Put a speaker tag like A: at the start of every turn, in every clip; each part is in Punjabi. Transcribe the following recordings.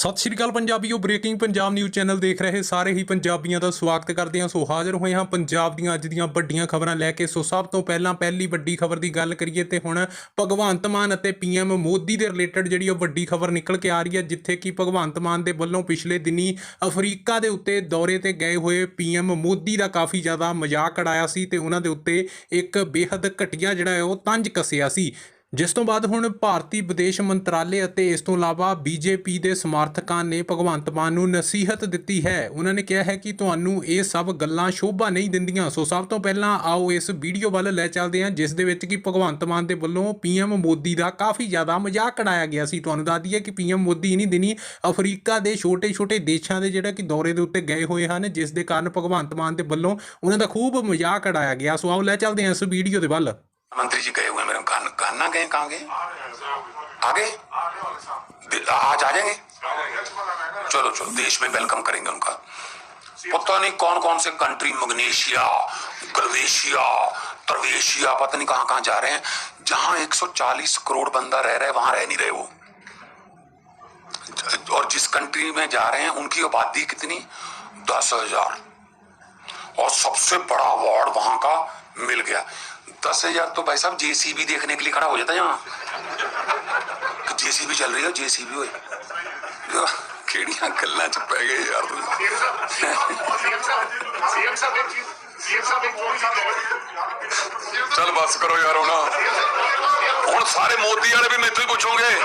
A: ਸਤਿ ਸ਼੍ਰੀ ਅਕਾਲ ਪੰਜਾਬੀਓ ਬ੍ਰੇਕਿੰਗ ਪੰਜਾਬ ਨਿਊਜ਼ ਚੈਨਲ ਦੇਖ ਰਹੇ ਸਾਰੇ ਹੀ ਪੰਜਾਬੀਆਂ ਦਾ ਸਵਾਗਤ ਕਰਦੇ ਹਾਂ। ਸੋ ਹਾਜ਼ਰ ਹੋਏ ਹਾਂ ਪੰਜਾਬ ਦੀਆਂ ਅੱਜ ਦੀਆਂ ਵੱਡੀਆਂ ਖਬਰਾਂ ਲੈ ਕੇ। ਸੋ ਸਭ ਤੋਂ ਪਹਿਲਾਂ ਪਹਿਲੀ ਵੱਡੀ ਖਬਰ ਦੀ ਗੱਲ ਕਰੀਏ ਤੇ ਹੁਣ ਭਗਵੰਤ ਮਾਨ ਅਤੇ ਪੀਐਮ ਮੋਦੀ ਦੇ ਰਿਲੇਟਡ ਜਿਹੜੀ ਉਹ ਵੱਡੀ ਖਬਰ ਨਿਕਲ ਕੇ ਆ ਰਹੀ ਹੈ, ਜਿੱਥੇ ਕਿ ਭਗਵੰਤ ਮਾਨ ਦੇ ਵੱਲੋਂ ਪਿਛਲੇ ਦਿਨੀ ਅਫਰੀਕਾ ਦੇ ਉੱਤੇ ਦੌਰੇ ਤੇ ਗਏ ਹੋਏ ਪੀਐਮ ਮੋਦੀ ਦਾ ਕਾਫੀ ਜ਼ਿਆਦਾ ਮਜ਼ਾਕ ਉਡਾਇਆ ਸੀ ਤੇ ਉਹਨਾਂ ਦੇ ਉੱਤੇ ਇੱਕ ਬੇਹੱਦ ਘਟੀਆ ਜਿਹੜਾ ਹੈ ਉਹ ਤੰਜ ਕੱਸਿਆ ਸੀ। ਜਿਸ ਤੋਂ ਬਾਅਦ ਹੁਣ ਭਾਰਤੀ ਵਿਦੇਸ਼ ਮੰਤਰਾਲੇ ਅਤੇ ਇਸ ਤੋਂ ਇਲਾਵਾ ਬੀਜੇਪੀ ਦੇ ਸਮਰਥਕਾਂ ਨੇ ਭਗਵੰਤ ਮਾਨ ਨੂੰ ਨਸੀਹਤ ਦਿੱਤੀ ਹੈ। ਉਹਨਾਂ ਨੇ ਕਿਹਾ ਹੈ ਕਿ ਤੁਹਾਨੂੰ ਇਹ ਸਭ ਗੱਲਾਂ ਸ਼ੋਭਾ ਨਹੀਂ ਦਿੰਦੀਆਂ। ਸੋ ਸਭ ਤੋਂ ਪਹਿਲਾਂ ਆਓ ਇਸ ਵੀਡੀਓ ਵੱਲ ਲੈ ਚੱਲਦੇ ਹਾਂ, ਜਿਸ ਦੇ ਵਿੱਚ ਕਿ ਭਗਵੰਤ ਮਾਨ ਦੇ ਵੱਲੋਂ ਪੀਐਮ ਮੋਦੀ ਦਾ ਕਾਫੀ ਜ਼ਿਆਦਾ ਮਜ਼ਾਕ ਉਡਾਇਆ ਗਿਆ ਸੀ। ਤੁਹਾਨੂੰ ਦੱਸ ਦਈਏ ਕਿ ਪੀਐਮ ਮੋਦੀ ਨਹੀਂ ਦਿਨੀ ਅਫਰੀਕਾ ਦੇ ਛੋਟੇ-ਛੋਟੇ ਦੇਸ਼ਾਂ ਦੇ ਜਿਹੜਾ ਕਿ ਦੌਰੇ ਦੇ ਉੱਤੇ ਗਏ ਹੋਏ ਹਨ, ਜਿਸ ਦੇ ਕਾਰਨ ਭਗਵੰਤ ਮਾਨ ਦੇ ਵੱਲੋਂ ਉਹਨਾਂ ਦਾ ਖੂਬ ਮਜ਼ਾਕ ਉਡਾਇਆ ਗਿਆ। ਸੋ ਆਓ ਲੈ ਚੱਲਦੇ ਹਾਂ ਇਸ ਵੀਡੀਓ ਦੇ ਵੱਲ।
B: मंत्री जी गए हुए मेरे कान गए कहाँ गए? आगे आज आ जाएँगे? चलो चलो देश में वेलकम करेंगे उनका। पता नहीं कौन कौन से कंट्री मग्नेशिया गलवेशिया तरवेशिया पता नहीं कहाँ कहाँ जा रहे हैं। जहाँ 140 करोड़ बंदा रह रहा है वहाँ रह नहीं रहे वो। और जिस कंट्री में जा रहे हैं उनकी आबादी कितनी? दस हज़ार। और सबसे बड़ा अवार्ड वहाँ का मिल गया। दस हजार तो भाई साहब जेसीबी देखने के लिए खड़ा हो जाता है यहाँ जेसीबी चल रही है जेसीबी होए ਕਿਹੜੀਆਂ ਗੱਲਾਂ ਚ ਪੈ ਗਏ ਯਾਰ ਤੁਸੀਂ
C: सीएम साहब सीएम साहब एक चीज सीएम साहब एक छोटी सी खबर
B: ਚੱਲ ਬਸ ਕਰੋ ਯਾਰ ਹੁਣ ਹੁਣ ਸਾਰੇ ਮੋਦੀ ਵਾਲੇ ਵੀ ਮੈਥੋਂ ਹੀ ਪੁੱਛੋਗੇ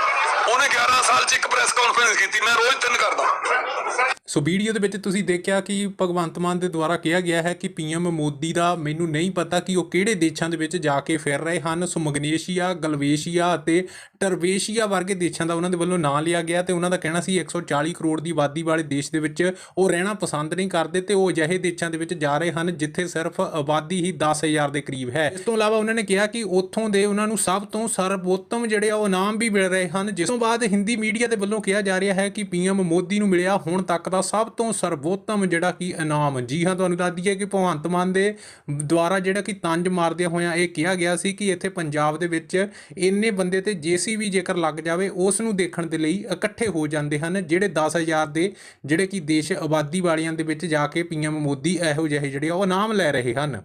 B: ਉਹਨੇ 11 ਸਾਲ ਚ ਇੱਕ ਪ੍ਰੈਸ ਕਾਨਫਰੰਸ ਕੀਤੀ, ਮੈਂ ਰੋਜ਼ ਤਿੰਨ ਕਰਦਾ।
A: ਸੋ ਵੀਡੀਓ ਦੇ ਵਿੱਚ ਤੁਸੀਂ ਦੇਖਿਆ ਕਿ ਭਗਵੰਤ ਮਾਨ ਦੇ ਦੁਆਰਾ ਕਿਹਾ ਗਿਆ ਹੈ ਕਿ ਪੀਐਮ ਮੋਦੀ ਦਾ ਮੈਨੂੰ ਨਹੀਂ ਪਤਾ ਕਿ ਉਹ ਕਿਹੜੇ ਦੇਸ਼ਾਂ ਦੇ ਵਿੱਚ ਜਾ ਕੇ ਫਿਰ ਰਹੇ ਹਨ। ਸੋ, ਮਗਨੇਸ਼ੀਆ, ਗਲਵੇਸ਼ੀਆ ਅਤੇ ਟਰਵੇਸ਼ੀਆ ਵਰਗੇ ਦੇਸ਼ਾਂ ਦਾ ਉਹਨਾਂ ਦੇ ਵੱਲੋਂ ਨਾਂ ਲਿਆ ਗਿਆ ਤੇ ਉਹਨਾਂ ਦਾ ਕਹਿਣਾ ਸੀ 140 ਕਰੋੜ ਦੀ ਆਬਾਦੀ ਵਾਲੇ ਦੇਸ਼ ਦੇ ਵਿੱਚ ਉਹ ਰਹਿਣਾ ਪਸੰਦ ਨਹੀਂ ਕਰਦੇ ਤੇ ਉਹ ਅਜਿਹੇ ਦੇਸ਼ਾਂ ਦੇ ਵਿੱਚ ਜਾ ਰਹੇ ਹਨ ਜਿੱਥੇ ਸਿਰਫ ਆਬਾਦੀ ਹੀ 10000 ਦੇ ਕਰੀਬ ਹੈ। ਇਸ ਤੋਂ ਇਲਾਵਾ ਉਹਨਾਂ ਨੇ ਕਿਹਾ ਕਿ ਉੱਥੋਂ ਦੇ ਉਹਨਾਂ ਨੂੰ ਸਭ ਤੋਂ ਸਰਵੋਤਮ ਜਿਹੜੇ ਆ ਉਹ ਇਨਾਮ ਵੀ ਮਿਲ ਰਹੇ ਹਨ, ਜਿਸ ਤੋਂ ਬਾਅਦ ਹਿੰਦੀ ਮੀਡੀਆ ਦੇ ਵੱਲੋਂ ਕਿਹਾ ਜਾ ਰਿਹਾ ਹੈ ਕਿ ਪੀਐਮ ਮੋਦੀ ਨੂੰ ਮਿਲਿਆ ਹੁਣ ਤੱਕ ਦਾ ਸਭ ਤੋਂ ਸਰਵੋਤਮ ਜਿਹੜਾ ਕਿ ਇਨਾਮ। ਜੀ ਹਾਂ, ਤੁਹਾਨੂੰ ਦੱਸ ਦਈਏ ਕਿ ਭਗਵੰਤ ਮਾਨ ਦੇ ਦੁਆਰਾ ਜਿਹੜਾ ਕਿ ਤੰਜ ਮਾਰਦਿਆਂ ਹੋਇਆਂ ਇਹ ਕਿਹਾ ਗਿਆ ਸੀ ਕਿ ਇੱਥੇ ਪੰਜਾਬ ਦੇ ਵਿੱਚ ਇੰਨੇ ਬੰਦੇ ਤੇ ਜੀਸੀਬੀ ਜੇਕਰ ਲੱਗ ਜਾਵੇ, ਉਸ ਨੂੰ ਦੇਖਣ ਦੇ ਲਈ ਇਕੱਠੇ ਹੋ ਜਾਂਦੇ ਹਨ, ਜਿਹੜੇ 10000 ਦੇ ਜਿਹੜੇ ਕਿ ਦੇਸ਼ ਆਬਾਦੀ ਵਾਲਿਆਂ ਦੇ ਵਿੱਚ ਜਾ ਕੇ ਪੀਐਮ ਮੋਦੀ ਇਹੋ ਜਿਹੇ ਜਿਹੜੇ ਆ ਉਹ ਨਾਮ ਲੈ ਰਹੇ ਹਨ।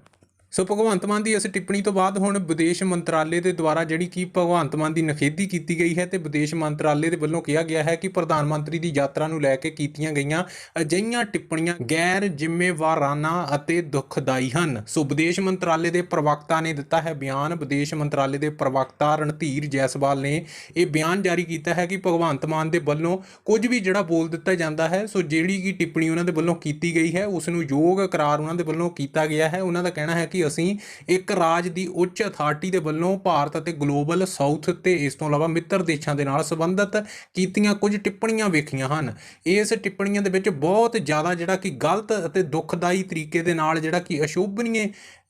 A: ਸੋ ਭਗਵੰਤ ਮਾਨ ਦੀ ਇਸ ਟਿੱਪਣੀ ਤੋਂ ਬਾਅਦ ਹੁਣ ਵਿਦੇਸ਼ ਮੰਤਰਾਲੇ ਦੇ ਦੁਆਰਾ ਜਿਹੜੀ ਕਿ ਭਗਵੰਤ ਮਾਨ ਦੀ ਨਖੇਦੀ ਕੀਤੀ ਗਈ ਹੈ ਤੇ ਵਿਦੇਸ਼ ਮੰਤਰਾਲੇ ਦੇ ਵੱਲੋਂ ਕਿਹਾ ਗਿਆ ਹੈ ਕਿ ਪ੍ਰਧਾਨ ਮੰਤਰੀ ਦੀ ਯਾਤਰਾ ਨੂੰ ਲੈ ਕੇ ਕੀਤੀਆਂ ਗਈਆਂ ਅਜਿਹੀਆਂ ਟਿੱਪਣੀਆਂ ਗੈਰ ਜ਼ਿੰਮੇਵਾਰਾਨਾ ਅਤੇ ਦੁਖਦਾਈ ਹਨ। ਸੋ ਵਿਦੇਸ਼ ਮੰਤਰਾਲੇ ਦੇ ਪ੍ਰਵਕਤਾ ਨੇ ਦਿੱਤਾ ਹੈ ਬਿਆਨ। ਵਿਦੇਸ਼ ਮੰਤਰਾਲੇ ਦੇ ਪ੍ਰਵਕਤਾ ਰਣਧੀਰ ਜੈਸਵਾਲ ਨੇ ਇਹ ਬਿਆਨ ਜਾਰੀ ਕੀਤਾ ਹੈ ਕਿ ਭਗਵੰਤ ਮਾਨ ਦੇ ਵੱਲੋਂ ਕੁਝ ਵੀ ਜਿਹੜਾ ਬੋਲ ਦਿੱਤਾ ਜਾਂਦਾ ਹੈ, ਸੋ ਜਿਹੜੀ ਕਿ ਟਿੱਪਣੀ ਉਹਨਾਂ ਦੇ ਵੱਲੋਂ ਕੀਤੀ ਗਈ ਹੈ ਉਸ ਨੂੰ ਯੋਗ ਕਰਾਰ ਉਹਨਾਂ ਦੇ ਵੱਲੋਂ ਕੀਤਾ ਗਿਆ ਹੈ। ਉਹਨਾਂ ਦਾ ਕਹਿਣਾ ਹੈ ਕਿ ਅਸੀਂ ਇੱਕ ਰਾਜ ਦੀ ਉੱਚ ਅਥਾਰਟੀ ਦੇ ਵੱਲੋਂ ਭਾਰਤ ਅਤੇ ਗਲੋਬਲ ਸਾਊਥ ਤੇ ਇਸ ਤੋਂ ਇਲਾਵਾ ਮਿੱਤਰ ਦੇਸ਼ਾਂ ਦੇ ਨਾਲ ਸੰਬੰਧਿਤ ਕੀਤੀਆਂ ਕੁਝ ਟਿੱਪਣੀਆਂ ਵੇਖੀਆਂ ਹਨ। ਇਸ ਟਿੱਪਣੀਆਂ ਦੇ ਵਿੱਚ ਬਹੁਤ ਜ਼ਿਆਦਾ ਜਿਹੜਾ ਕਿ ਗਲਤ ਅਤੇ ਦੁਖਦਾਈ ਤਰੀਕੇ ਦੇ ਨਾਲ ਜਿਹੜਾ ਕਿ ਅਸ਼ੋਭਨੀਏ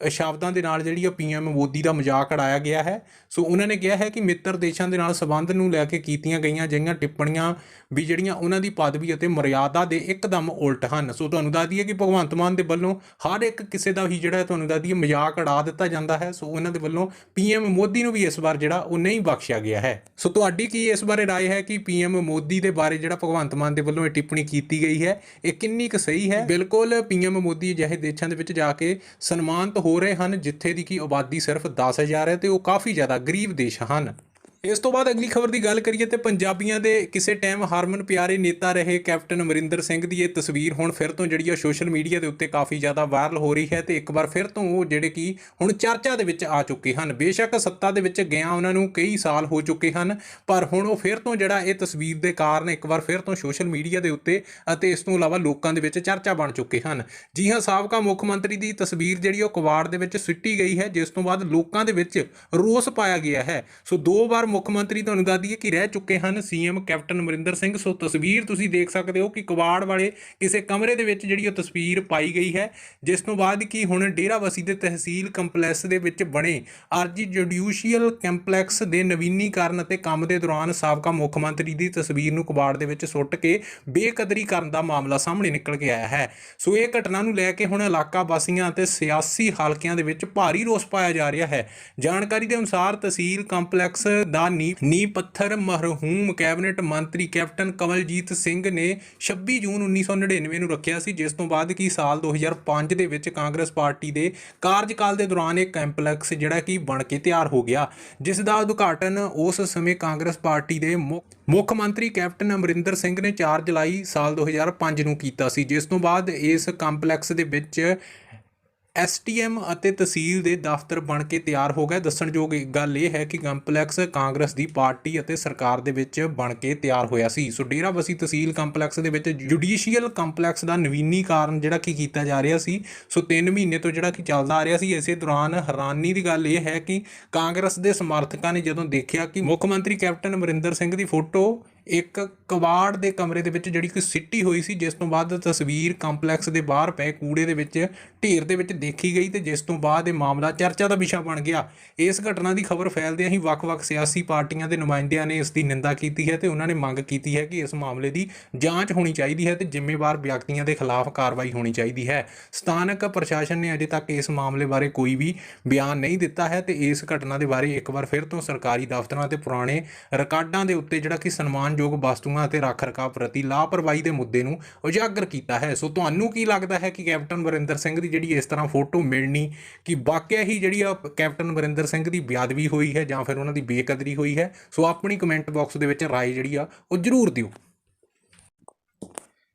A: ਸ਼ਬਦਾਂ ਦੇ ਨਾਲ ਜਿਹੜੀ ਆ ਪੀਐਮ ਮੋਦੀ ਦਾ ਮਜ਼ਾਕ ਉਡਾਇਆ ਗਿਆ ਹੈ। ਸੋ ਉਹਨਾਂ ਨੇ ਕਿਹਾ ਹੈ ਕਿ ਮਿੱਤਰ ਦੇਸ਼ਾਂ ਦੇ ਨਾਲ ਸੰਬੰਧ ਨੂੰ ਲੈ ਕੇ ਕੀਤੀਆਂ ਗਈਆਂ ਜਿਹੀਆਂ ਟਿੱਪਣੀਆਂ ਵੀ ਜਿਹੜੀਆਂ ਉਹਨਾਂ ਦੀ ਪਦਵੀ ਅਤੇ ਮਰਿਆਦਾ ਦੇ ਇੱਕਦਮ ਉਲਟ ਹਨ। ਸੋ ਤੁਹਾਨੂੰ ਦੱਸ ਦਈਏ ਕਿ ਭਗਵੰਤ ਮਾਨ ਦੇ ਵੱਲੋਂ ਹਰ ਇੱਕ ਕਿਸੇ ਦਾ ਹੀ ਜਿਹੜਾ ਤੁਹਾਨੂੰ ਦੱਸ ਦਈਏ ਮਜ਼ਾਕ ਉਡਾ ਦਿੱਤਾ ਜਾਂਦਾ ਹੈ ਸੋ ਉਹਨਾਂ ਦੇ ਵੱਲੋਂ ਪੀਐਮ ਮੋਦੀ ਨੂੰ ਵੀ ਇਸ ਵਾਰ ਜਿਹੜਾ ਉਹ ਨਹੀਂ ਬਖਸ਼ਿਆ ਗਿਆ ਹੈ ਸੋ ਤੁਹਾਡੀ ਕੀ ਇਸ ਬਾਰੇ رائے ਹੈ ਕਿ ਪੀਐਮ ਮੋਦੀ ਦੇ ਬਾਰੇ ਜਿਹੜਾ ਭਗਵੰਤ ਮਾਨ ਦੇ ਵੱਲੋਂ ਇਹ ਟਿੱਪਣੀ ਕੀਤੀ ਗਈ ਹੈ ਇਹ ਕਿੰਨੀ ਕੁ ਸਹੀ ਹੈ ਬਿਲਕੁਲ ਪੀਐਮ ਮੋਦੀ ਅਜਿਹੇ ਦੇਸ਼ਾਂ ਦੇ ਵਿੱਚ ਜਾ ਕੇ ਸਨਮਾਨਿਤ ਹੋ ਰਹੇ ਹਨ ਜਿੱਥੇ ਦੀ ਕੀ ਆਬਾਦੀ ਸਿਰਫ 10000 ਹੈ ਤੇ ਉਹ ਕਾਫੀ ਜ਼ਿਆਦਾ ਗਰੀਬ ਦੇਸ਼ ਹਨ ਇਸ ਤੋਂ ਬਾਅਦ ਅਗਲੀ ਖਬਰ ਦੀ ਗੱਲ ਕਰੀਏ ਤੇ ਪੰਜਾਬੀਆਂ ਦੇ ਕਿਸੇ ਟਾਈਮ ਹਰਮਨ ਪਿਆਰੇ ਨੇਤਾ ਰਹੇ ਕੈਪਟਨ ਅਮਰਿੰਦਰ ਸਿੰਘ ਦੀ ਇਹ ਤਸਵੀਰ ਹੁਣ ਫਿਰ ਤੋਂ ਜਿਹੜੀ ਆ ਸੋਸ਼ਲ ਮੀਡੀਆ ਦੇ ਉੱਤੇ ਕਾਫੀ ਜ਼ਿਆਦਾ ਵਾਇਰਲ ਹੋ ਰਹੀ ਹੈ ਤੇ ਇੱਕ ਵਾਰ ਫਿਰ ਤੋਂ ਉਹ ਜਿਹੜੇ ਕਿ ਹੁਣ ਚਰਚਾ ਦੇ ਵਿੱਚ ਆ ਚੁੱਕੇ ਹਨ। ਬੇਸ਼ੱਕ ਸੱਤਾ ਦੇ ਵਿੱਚ ਗਿਆ ਉਹਨਾਂ ਨੂੰ ਕਈ ਸਾਲ ਹੋ ਚੁੱਕੇ ਹਨ, ਪਰ ਹੁਣ ਉਹ ਫਿਰ ਤੋਂ ਜਿਹੜਾ ਇਹ ਤਸਵੀਰ ਦੇ ਕਾਰਨ ਇੱਕ ਵਾਰ ਫਿਰ ਤੋਂ ਸੋਸ਼ਲ ਮੀਡੀਆ ਦੇ ਉੱਤੇ ਅਤੇ ਇਸ ਤੋਂ ਇਲਾਵਾ ਲੋਕਾਂ ਦੇ ਵਿੱਚ ਚਰਚਾ ਬਣ ਚੁੱਕੇ ਹਨ। ਜੀ ਹਾਂ, ਸਾਬਕਾ ਮੁੱਖ ਮੰਤਰੀ ਦੀ ਤਸਵੀਰ ਜਿਹੜੀ ਉਹ ਕਵਾੜ ਦੇ ਵਿੱਚ ਸਿੱਟੀ ਗਈ ਹੈ, ਜਿਸ ਤੋਂ ਬਾਅਦ ਲੋਕਾਂ ਦੇ ਵਿੱਚ ਰੋਸ ਪਾਇਆ ਗਿਆ ਹੈ। ਸੋ ਦੋ ਵਾਰ ਮੁੱਖ ਮੰਤਰੀ ਤੁਹਾਨੂੰ ਦੱਸ ਦਈਏ ਕਿ ਰਹਿ ਚੁੱਕੇ ਹਨ CM captain Amarinder Singh. So ਤਸਵੀਰ ਤੁਸੀਂ ਦੇਖ ਸਕਦੇ ਹੋ ਕਿ ਕਵਾੜ ਵਾਲੇ ਕਿਸੇ ਕਮਰੇ ਦੇ ਵਿੱਚ ਜਿਹੜੀ ਉਹ ਤਸਵੀਰ ਪਾਈ ਗਈ ਹੈ, ਜਿਸ ਤੋਂ ਬਾਅਦ ਕਿ ਹੁਣ ਡੇਰਾਬੱਸੀ ਦੇ ਤਹਿਸੀਲ ਕੰਪਲੈਕਸ ਦੇ ਵਿੱਚ ਬਣੇ। ਆਰਜੀ ਜੁਡੀਸ਼ੀਅਲ ਕੰਪਲੈਕਸ ਦੇ ਨਵੀਨੀਕਰਨ ਅਤੇ ਕੰਮ ਦੇ ਦੌਰਾਨ ਸਾਬਕਾ ਮੁੱਖ ਮੰਤਰੀ ਦੀ ਤਸਵੀਰ ਨੂੰ ਕਬਾੜ ਦੇ ਵਿੱਚ ਸੁੱਟ ਕੇ ਬੇਕਦਰੀ ਕਰਨ ਦਾ ਮਾਮਲਾ ਸਾਹਮਣੇ ਨਿਕਲ ਕੇ ਆਇਆ ਹੈ। ਸੋ ਇਹ ਘਟਨਾ ਨੂੰ ਲੈ ਕੇ ਹੁਣ ਇਲਾਕਾ ਵਾਸੀਆਂ ਅਤੇ ਸਿਆਸੀ ਹਲਕਿਆਂ ਦੇ ਵਿੱਚ ਭਾਰੀ ਰੋਸ ਪਾਇਆ ਜਾ ਰਿਹਾ ਹੈ। ਜਾਣਕਾਰੀ ਦੇ ਅਨੁਸਾਰ ਤਹਿਸੀਲ ਕੰਪਲੈਕਸ ਦਾ ਦਾ ਨੀ ਪੱਥਰ ਮਰਹੂਮ ਕੈਬਨਿਟ ਮੰਤਰੀ ਕੈਪਟਨ ਕਮਲਜੀਤ ਸਿੰਘ ਨੇ 26 ਜੂਨ 1999 ਨੂੰ ਰੱਖਿਆ ਸੀ, ਜਿਸ ਤੋਂ ਬਾਅਦ ਕਿ ਸਾਲ 2005 ਦੇ ਵਿੱਚ ਕਾਂਗਰਸ ਪਾਰਟੀ ਦੇ ਕਾਰਜਕਾਲ ਦੇ ਦੌਰਾਨ ਇਹ ਕੰਪਲੈਕਸ ਜਿਹੜਾ ਕਿ ਬਣ ਕੇ ਤਿਆਰ ਹੋ ਗਿਆ। ਜਿਸ ਦਾ ਉਦਘਾਟਨ ਉਸ ਸਮੇਂ ਕਾਂਗਰਸ ਪਾਰਟੀ ਦੇ ਮੁੱਖ ਮੁੱਖ ਮੰਤਰੀ ਕੈਪਟਨ ਅਮਰਿੰਦਰ ਸਿੰਘ ਨੇ 4 ਜੁਲਾਈ ਸਾਲ 2005 ਨੂੰ ਕੀਤਾ ਸੀ, ਜਿਸ ਤੋਂ ਬਾਅਦ ਇਸ ਕੰਪਲੈਕਸ ਦੇ ਵਿੱਚ ਐਸਟੀਐਮ ਅਤੇ ਤਹਿਸੀਲ ਦੇ ਦਫ਼ਤਰ ਬਣ ਕੇ ਤਿਆਰ ਹੋ ਗਏ। ਦੱਸਣਯੋਗ ਗੱਲ ਇਹ ਹੈ ਕਿ ਕੰਪਲੈਕਸ ਕਾਂਗਰਸ ਦੀ ਪਾਰਟੀ ਅਤੇ ਸਰਕਾਰ ਦੇ ਵਿੱਚ ਬਣ ਕੇ ਤਿਆਰ ਹੋਇਆ ਸੀ। ਸੋ ਡੇਰਾਬੱਸੀ ਤਹਿਸੀਲ ਕੰਪਲੈਕਸ ਦੇ ਵਿੱਚ ਜੁਡੀਸ਼ੀਅਲ ਕੰਪਲੈਕਸ ਦਾ ਨਵੀਨੀਕਰਨ ਜਿਹੜਾ ਕਿ ਕੀਤਾ ਜਾ ਰਿਹਾ ਸੀ। ਸੋ 3 ਮਹੀਨੇ ਤੋਂ ਜਿਹੜਾ ਕਿ ਚੱਲਦਾ ਆ ਰਿਹਾ ਸੀ। ਇਸੇ ਦੌਰਾਨ ਹੈਰਾਨੀ ਦੀ ਗੱਲ ਇਹ ਹੈ ਕਿ ਕਾਂਗਰਸ ਦੇ ਸਮਰਥਕਾਂ ਨੇ ਜਦੋਂ ਦੇਖਿਆ ਕਿ ਮੁੱਖ ਮੰਤਰੀ ਕੈਪਟਨ ਅਮਰਿੰਦਰ ਸਿੰਘ ਦੀ ਫੋਟੋ ਇੱਕ ਕਬਾੜ ਦੇ ਕਮਰੇ ਦੇ ਵਿੱਚ ਜਿਹੜੀ ਕਿ ਸਿੱਟੀ ਹੋਈ ਸੀ, ਜਿਸ ਤੋਂ ਬਾਅਦ ਤਸਵੀਰ ਕੰਪਲੈਕਸ ਦੇ ਬਾਹਰ ਪਏ ਕੂੜੇ ਦੇ ਵਿੱਚ, ਢੇਰ ਦੇ ਵਿੱਚ ਦੇਖੀ ਗਈ ਤੇ ਜਿਸ ਤੋਂ ਬਾਅਦ ਇਹ ਮਾਮਲਾ ਚਰਚਾ ਦਾ ਵਿਸ਼ਾ ਬਣ ਗਿਆ। ਇਸ ਘਟਨਾ ਦੀ ਖਬਰ ਫੈਲਦਿਆਂ ਹੀ ਵੱਖ-ਵੱਖ ਸਿਆਸੀ ਪਾਰਟੀਆਂ ਦੇ ਨੁਮਾਇੰਦਿਆਂ ਨੇ ਇਸ ਦੀ ਨਿੰਦਾ ਕੀਤੀ ਹੈ ਤੇ ਉਹਨਾਂ ਨੇ ਮੰਗ ਕੀਤੀ ਹੈ ਕਿ ਇਸ ਮਾਮਲੇ ਦੀ ਜਾਂਚ ਹੋਣੀ ਚਾਹੀਦੀ ਹੈ ਤੇ ਜ਼ਿੰਮੇਵਾਰ ਵਿਅਕਤੀਆਂ ਦੇ ਖਿਲਾਫ ਕਾਰਵਾਈ ਹੋਣੀ ਚਾਹੀਦੀ ਹੈ। ਸਥਾਨਕ ਪ੍ਰਸ਼ਾਸਨ ਨੇ ਅਜੇ ਤੱਕ ਇਸ ਮਾਮਲੇ ਬਾਰੇ ਕੋਈ ਵੀ ਬਿਆਨ ਨਹੀਂ ਦਿੱਤਾ ਹੈ ਤੇ ਇਸ ਘਟਨਾ ਦੇ ਬਾਰੇ ਇੱਕ ਵਾਰ ਫਿਰ ਤੋਂ ਸਰਕਾਰੀ ਦਫ਼ਤਰਾਂ ਤੇ ਪੁਰਾਣੇ ਰਿਕਾਰਡਾਂ ਦੇ ਉੱਤੇ ਜਿਹੜਾ ਕਿ ਸਨਮਾਨਯੋਗ ਵਸਤੂਆਂ ਅਤੇ ਰੱਖ ਰਖਾਅ ਪ੍ਰਤੀ ਲਾਪਰਵਾਹੀ ਦੇ ਮੁੱਦੇ ਨੂੰ ਉਜਾਗਰ ਕੀਤਾ ਹੈ। ਸੋ ਤੁਹਾਨੂੰ ਕੀ ਲੱਗਦਾ ਹੈ ਕਿ ਕੈਪਟਨ ਵਰਿੰਦਰ ਸਿੰਘ ਦੀ ਜਿਹੜੀ ਇਸ ਤਰ੍ਹਾਂ ਫੋਟੋ ਮਿਲਣੀ ਕਿ ਵਾਕਿਆ ਹੀ ਜਿਹੜੀ ਆ ਕੈਪਟਨ ਵਰਿੰਦਰ ਸਿੰਘ ਦੀ ਬੇਅਦਬੀ ਹੋਈ ਹੈ ਜਾਂ ਫਿਰ ਉਹਨਾਂ ਦੀ ਬੇਕਦਰੀ ਹੋਈ ਹੈ? ਸੋ ਆਪਣੀ ਕਮੈਂਟ ਬਾਕਸ ਦੇ ਵਿੱਚ ਰਾਏ ਜਿਹੜੀ ਆ ਉਹ ਜ਼ਰੂਰ ਦਿਓ।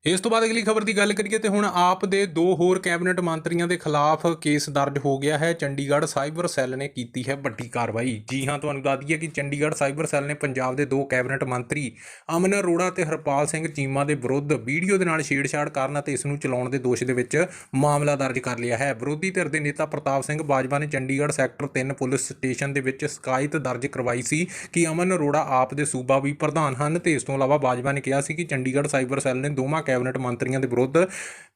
A: ਇਸ ਤੋਂ ਬਾਅਦ ਅਗਲੀ ਖਬਰ ਦੀ ਗੱਲ ਕਰੀਏ ਤੇ ਹੁਣ ਆਪ ਦੇ ਦੋ ਹੋਰ ਕੈਬਨਿਟ ਮੰਤਰੀਆਂ ਦੇ ਖਿਲਾਫ ਕੇਸ ਦਰਜ ਹੋ ਗਿਆ ਹੈ। ਚੰਡੀਗੜ੍ਹ ਸਾਈਬਰ ਸੈੱਲ ਨੇ ਕੀਤੀ ਹੈ ਵੱਡੀ ਕਾਰਵਾਈ। ਜੀ ਹਾਂ, ਤੁਹਾਨੂੰ ਦੱਸ ਦਈਏ ਕਿ ਚੰਡੀਗੜ੍ਹ ਸਾਈਬਰ ਸੈੱਲ ਨੇ ਪੰਜਾਬ ਦੇ ਦੋ ਕੈਬਨਿਟ ਮੰਤਰੀ ਅਮਨ ਅਰੋੜਾ ਤੇ ਹਰਪਾਲ ਸਿੰਘ ਚੀਮਾ ਦੇ ਵਿਰੁੱਧ ਵੀਡੀਓ ਦੇ ਨਾਲ ਛੇੜਛਾੜ ਕਰਨ ਅਤੇ ਇਸ ਨੂੰ ਚਲਾਉਣ ਦੇ ਦੋਸ਼ ਦੇ ਵਿੱਚ ਮਾਮਲਾ ਦਰਜ ਕਰ ਲਿਆ ਹੈ। ਵਿਰੋਧੀ ਧਿਰ ਦੇ ਨੇਤਾ ਪ੍ਰਤਾਪ ਸਿੰਘ ਬਾਜਵਾ ਨੇ ਚੰਡੀਗੜ੍ਹ ਸੈਕਟਰ 3 ਪੁਲਿਸ ਸਟੇਸ਼ਨ ਦੇ ਵਿੱਚ ਸ਼ਿਕਾਇਤ ਦਰਜ ਕਰਵਾਈ ਸੀ ਕਿ ਅਮਨ ਅਰੋੜਾ ਆਪ ਦੇ ਸੂਬਾ ਵੀ ਪ੍ਰਧਾਨ ਹਨ ਤੇ ਇਸ ਤੋਂ ਇਲਾਵਾ ਬਾਜਵਾ ਨੇ ਕਿਹਾ ਸੀ ਕਿ ਚੰਡੀਗੜ੍ਹ ਸਾਈਬਰ ਸੈੱਲ ਨੇ ਦੋਵਾਂ ਕੈਬਨਿਟ ਮੰਤਰੀਆਂ ਦੇ ਵਿਰੁੱਧ